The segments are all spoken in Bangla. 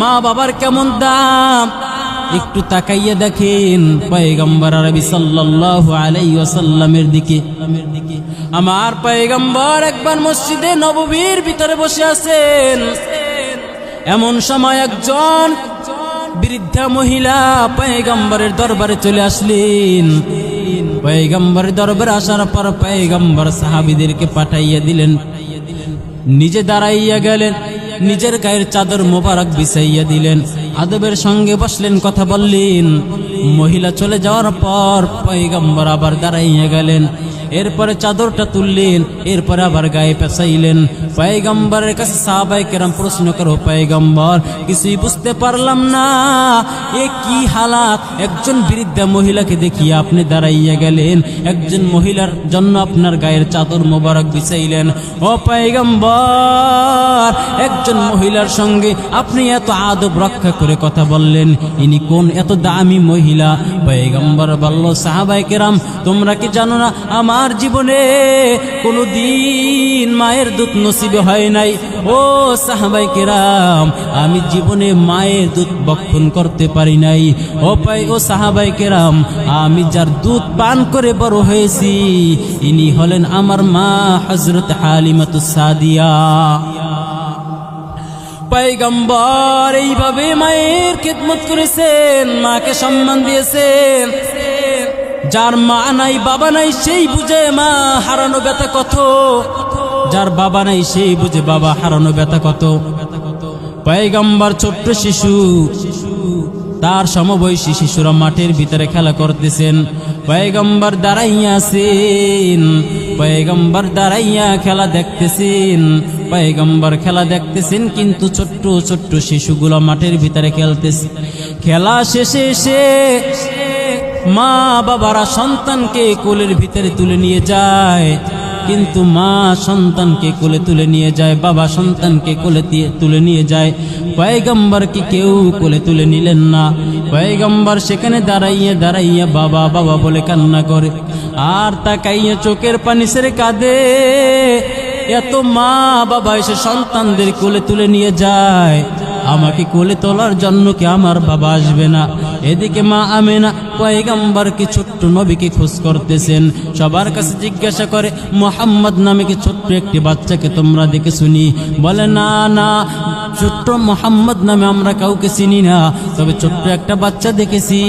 মা বাবার কেমন দাম? একটু তাকাইয়ে দেখেন পয়গম্বর আরবি সাল্লাল্লাহু আলাইহি ওয়াসাল্লামের দিকে। আমার পয়গম্বর একবার মসজিদে নববীর ভিতরে বসে আছেন। এমন সময় একজন বৃদ্ধা মহিলা পয়গম্বরের দরবারে চলে আসলেন। পয়গম্বরের দরবারে আসার পর পয়গম্বর সাহাবিদেরকে পাঠাইয়া দিলেন। নিজে দাঁড়াইয়া গেলেন। নিজের গায়ের চাদর মোবারক বিছাইয়া দিলেন। আদবের সঙ্গে বসলেন, কথা বললেন। মহিলা চলে যাওয়ার পর পয়গম্বর আবার দাঁড়াইয়া গেলেন। এরপরে চাদরটা তুললেন, এরপরে আবার গায়ে পেঁচাইলেন। পয়গম্বরের কাছে সাহাবাই কেরাম প্রশ্ন করো, পয়গম্বর, কিছুই বুঝতে পারলাম না। এ কি হালাত? একজন বৃদ্ধা মহিলাকে দেখিয়ে আপনি দাঁড়াইয়া গেলেন। একজন মহিলার জন্য আপনার গায়ের চাদর মোবারক বিছাইলেন। ও পয়গম্বর! একজন মহিলার সঙ্গে আপনি এত আদব রক্ষা করে কথা বললেন। ইনি কোন এত দামি মহিলা? পয়গম্বর বলল সাহাবাই কেরাম, তোমরা কি জানো না, আমার জীবনে কোনো দিন মায়ের দুধ নসিবে হয় নাই। ও সাহাবাই কেরাম, আমি জীবনে মায়ের দুধ বক্ষণ করতে পারি নাই। ও পাই ও সাহাবাই কেরাম, আমি যার দুধ পান করে বড় হয়েছি, ইনি হলেন আমার মা হজরত হালিমাতুস সাদিয়া পয়গম্বর, এইভাবে মায়ের খেদমত করেছেন, মাকে সম্মান দিয়েছেন। যার মা নাই, বাবা নাই, সেই বুঝে মা হারানো ব্যথা কত। যার বাবা নাই, সেই বুঝে বাবা হারানো ব্যথা কত। পয়গম্বর ছোট্ট শিশু, তার সমবয়সী শিশুরা মাঠের ভিতরে খেলা করতেছেন। পয়গম্বর দাঁড়াইয়া আছেন। পয়গম্বর দাঁড়াইয়া খেলা দেখতেছেন। পয়গম্বর খেলা দেখতেছেন, কিন্তু ছোট্ট ছোট্ট শিশুগুলো মাঠের ভিতরে খেলতেছে। খেলা শেষে এসে মা বাবারা সন্তানকে কোলের ভিতরে তুলে নিয়ে যায়। কিন্তু মা সন্তানকে কোলে তুলে নিয়ে যায়, বাবা সন্তানকে কোলে তুলে নিয়ে যায়। পয়গম্বরকে কেউ কোলে তুলে নিলেন না। পয়গম্বর সেখানে দাঁড়াইয়া দাঁড়াইয়া বাবা বাবা বলে কান্না করে। আর তাকাইয়া চোখের পানি সেরে কাঁদে। এত মা বাবা এসে সন্তানদের কোলে তুলে নিয়ে যায়। আমাকে কোলে তোলার জন্য কি আমার বাবা আসবে না? এদিকে মা আমেনা পয়গাম্বারকে ছোট্ট নবীকে খোঁজ করতেছেন। সবার কাছে জিজ্ঞাসা করে, মোহাম্মদ নামে কি ছোট্ট একটি বাচ্চাকে তোমরা দেখে শুনি বলে, না না, ছোট্ট মোহাম্মদ নামে আমরা কাউকে চিনি না। তবে ছোট্ট একটা বাচ্চা দেখেছি।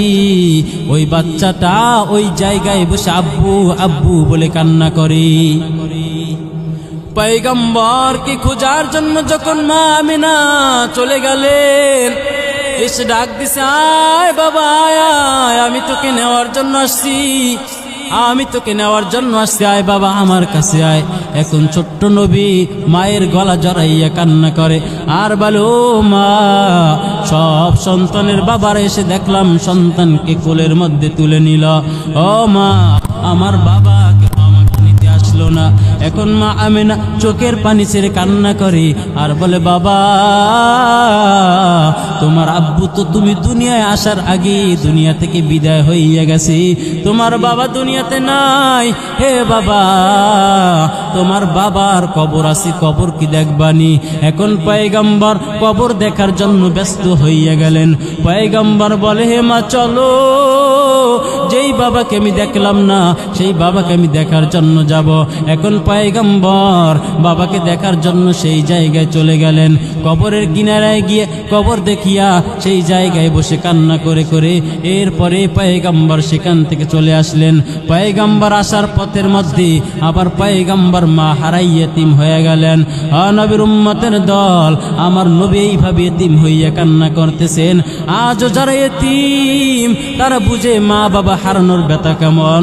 ওই বাচ্চাটা ওই জায়গায় বসে আব্বু আব্বু বলে কান্না করে। পৈগম্বরকে খোঁজার জন্য যখন মা আমিনা চলে গেলেন এসে ডাক দিছে আয় বাবা আয় আমি তোকে নেওয়ার জন্য আসছি আমি তোকে নেওয়ার জন্য আসছি আয় বাবা আমার কাছে আয় এখন ছোট্ট নবী মায়ের গলা জড়াইয়া কান্না করে আর বলো মা সব সন্তানের বাবার এসে দেখলাম সন্তানকে কোলের মধ্যে তুলে নিল। ও মা, আমার বাবাকে আমাকে নিতে আসলো না। এখন মা আমেনা চোখের পানি ছেড়ে কান্না করে আর বলে, বাবা, তোমার আব্বু তো তুমি দুনিয়ায় আসার আগে দুনিয়া থেকে বিদায় হইয়া গেছে। তোমার বাবা দুনিয়াতে নাই। হে বাবা, তোমার বাবার কবর আছে, কবর কি দেখবানি? এখন পয়গাম্বর কবর দেখার জন্য ব্যস্ত হইয়া গেলেন। পয়গাম্বর বলে, হে মা, চলো। যেই বাবাকে আমি দেখলাম না, সেই বাবাকে আমি দেখার জন্য যাব। এখন পয়গম্বর বাবাকে দেখার জন্য সেই জায়গায় চলে গেলেন। কবরের কিনারায় গিয়ে কবর দেখিয়া সেই জায়গায় বসে কান্না করে করে এরপরে পয়গম্বর সেখান থেকে চলে আসলেন। পয়গম্বর আসার পথের মধ্যে আবার পয়গম্বর মা হারাইয়া তিম হয়ে গেলেন। নবীর উম্মতের দল, আমার নবী এইভাবে এতিম হইয়া কান্না করতেছেন। আজও যারা এতিম, তারা বুঝে মা বাবা হারানোর ব্যথা কেমন?